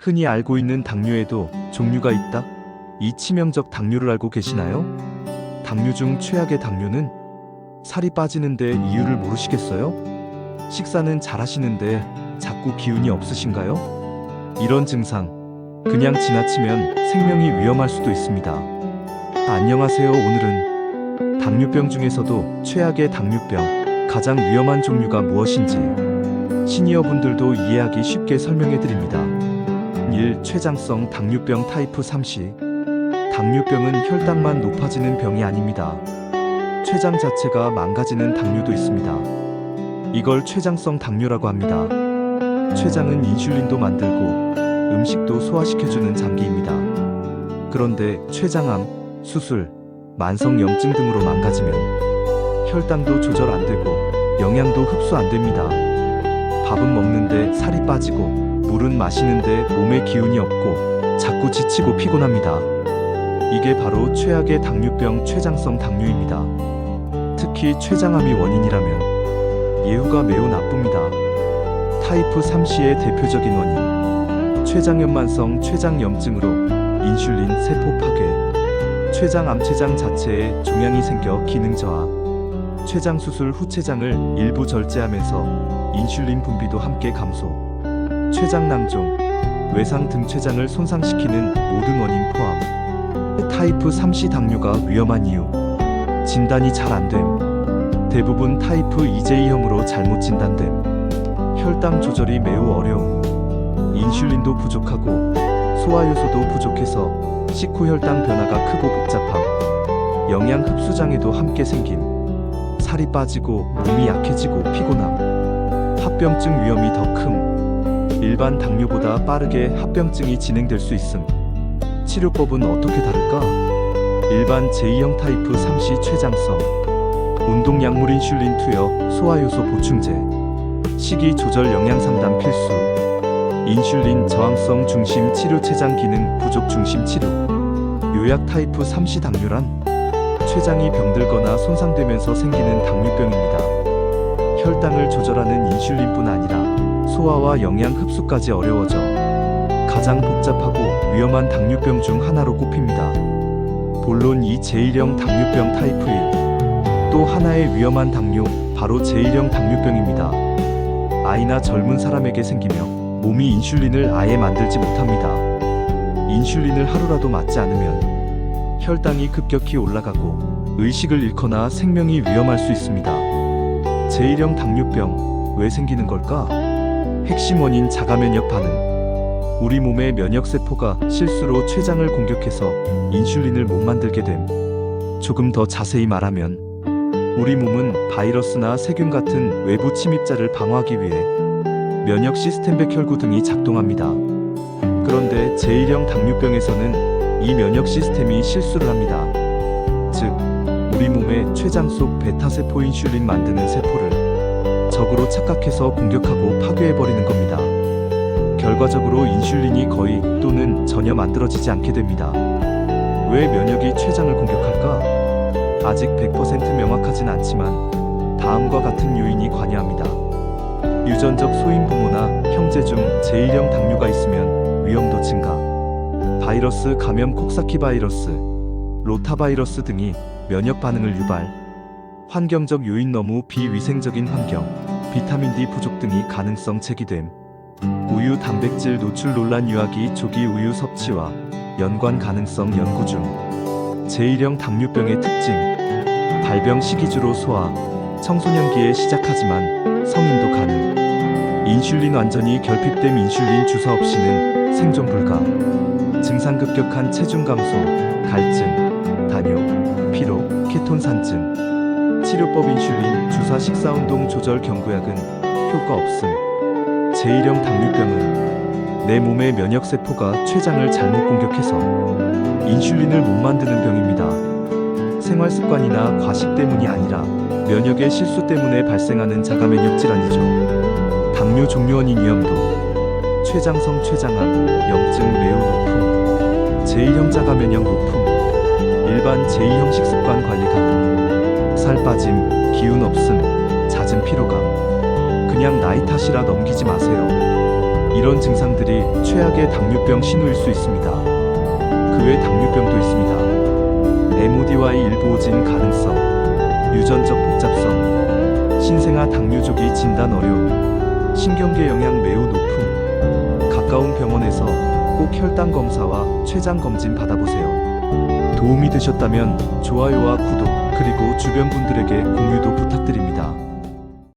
흔히 알고 있는 당뇨에도 종류가 있다. 이 치명적 당뇨를 알고 계시나요? 당뇨 중 최악의 당뇨는 살이 빠지는데 이유를 모르시겠어요? 식사는 잘 하시는데 자꾸 기운이 없으신가요? 이런 증상 그냥 지나치면 생명이 위험할 수도 있습니다. 안녕하세요. 오늘은 당뇨병 중에서도 최악의 당뇨병 가장 위험한 종류가 무엇인지 시니어 분들도 이해하기 쉽게 설명해 드립니다. 1. 췌장성 당뇨병 타이프 3시 당뇨병은 혈당만 높아지는 병이 아닙니다. 췌장 자체가 망가지는 당뇨도 있습니다. 이걸 췌장성 당뇨라고 합니다. 췌장은 인슐린도 만들고 음식도 소화시켜주는 장기입니다. 그런데 췌장암, 수술, 만성염증 등으로 망가지면 혈당도 조절 안 되고 영양도 흡수 안 됩니다. 밥은 먹는데 살이 빠지고 물은 마시는데 몸에 기운이 없고 자꾸 지치고 피곤합니다. 이게 바로 최악의 당뇨병 췌장성 당뇨입니다. 특히 췌장암이 원인이라면 예후가 매우 나쁩니다. 타이프 3C의 대표적인 원인 췌장염만성 췌장염증으로 인슐린 세포 파괴 췌장 암 췌장 자체에 종양이 생겨 기능 저하 췌장 수술 후 췌장을 일부 절제하면서 인슐린 분비도 함께 감소 췌장 낭종 외상 등 췌장을 손상시키는 모든 원인 포함. 타이프 3C 당뇨가 위험한 이유. 진단이 잘 안 됨. 대부분 타이프 2J형으로 잘못 진단됨. 혈당 조절이 매우 어려움. 인슐린도 부족하고 소화 요소도 부족해서 식후 혈당 변화가 크고 복잡함. 영양 흡수 장애도 함께 생김. 살이 빠지고 몸이 약해지고 피곤함. 합병증 위험이 더 큼 일반 당뇨보다 빠르게 합병증이 진행될 수 있음 치료법은 어떻게 다를까? 일반 제2형 타이프 3C 췌장성 운동 약물 인슐린 투여 소화 요소 보충제 식이 조절 영양 상담 필수 인슐린 저항성 중심 치료 췌장 기능 부족 중심 치료 요약 타이프 3C 당뇨란 췌장이 병들거나 손상되면서 생기는 당뇨병입니다. 혈당을 조절하는 인슐린뿐 아니라 소화와 영양 흡수까지 어려워져 가장 복잡하고 위험한 당뇨병 중 하나로 꼽힙니다. 본론 이 제1형 당뇨병 타이프 1. 또 하나의 위험한 당뇨, 바로 제1형 당뇨병입니다. 아이나 젊은 사람에게 생기며 몸이 인슐린을 아예 만들지 못합니다. 인슐린을 하루라도 맞지 않으면 혈당이 급격히 올라가고 의식을 잃거나 생명이 위험할 수 있습니다. 제1형 당뇨병 왜 생기는 걸까? 핵심 원인 자가면역 반응. 우리 몸의 면역 세포가 실수로 췌장을 공격해서 인슐린을 못 만들게 됨. 조금 더 자세히 말하면 우리 몸은 바이러스나 세균 같은 외부 침입자를 방어하기 위해 면역 시스템 백혈구 등이 작동합니다. 그런데 제1형 당뇨병에서는 이 면역 시스템이 실수를 합니다. 즉, 우리 몸의 췌장 속 베타세포 인슐린 만드는 세포를 적으로 착각해서 공격하고 파괴해버리는 겁니다. 결과적으로 인슐린이 거의 또는 전혀 만들어지지 않게 됩니다. 왜 면역이 췌장을 공격할까? 아직 100% 명확하진 않지만 다음과 같은 요인이 관여합니다. 유전적 소인 부모나 형제 중 제1형 당뇨가 있으면 위험도 증가. 바이러스 감염 콕사키 바이러스, 로타바이러스 등이 면역 반응을 유발. 환경적 요인 너무 비위생적인 환경, 비타민 D 부족 등이 가능성 제기됨. 우유 단백질 노출 논란 유아기 조기 우유 섭취와 연관 가능성 연구 중. 제1형 당뇨병의 특징. 발병 시기 주로 소아, 청소년기에 시작하지만 성인도 가능. 인슐린 완전히 결핍됨 인슐린 주사 없이는 생존 불가. 증상 급격한 체중 감소, 갈증, 단요, 피로, 케톤 산증. 치료법 인슐린 주사 식사 운동 조절 경구약은 효과 없음. 제1형 당뇨병은 내 몸의 면역 세포가 췌장을 잘못 공격해서 인슐린을 못 만드는 병입니다. 생활 습관이나 과식 때문이 아니라 면역의 실수 때문에 발생하는 자가 면역 질환이죠. 당뇨 종류 원인 위험도 췌장성 췌장암 염증 매우 높음 제1형 자가 면역 높음 일반 제2형 식 습관 관리 가능 살 빠짐 기운 없음 잦은 피로감 그냥 나이 탓이라 넘기지 마세요 이런 증상들이 최악의 당뇨병 신호일 수 있습니다. 그 외 당뇨병도 있습니다. MODY 일부 오진 가능성, 유전적 복잡성, 신생아 당뇨조기 진단 어려움, 신경계 영향 매우 높음. 가까운 병원에서 꼭 혈당 검사와 췌장 검진 받아보세요. 도움이 되셨다면 좋아요와 구독, 그리고 주변 분들에게 공유도 부탁드립니다.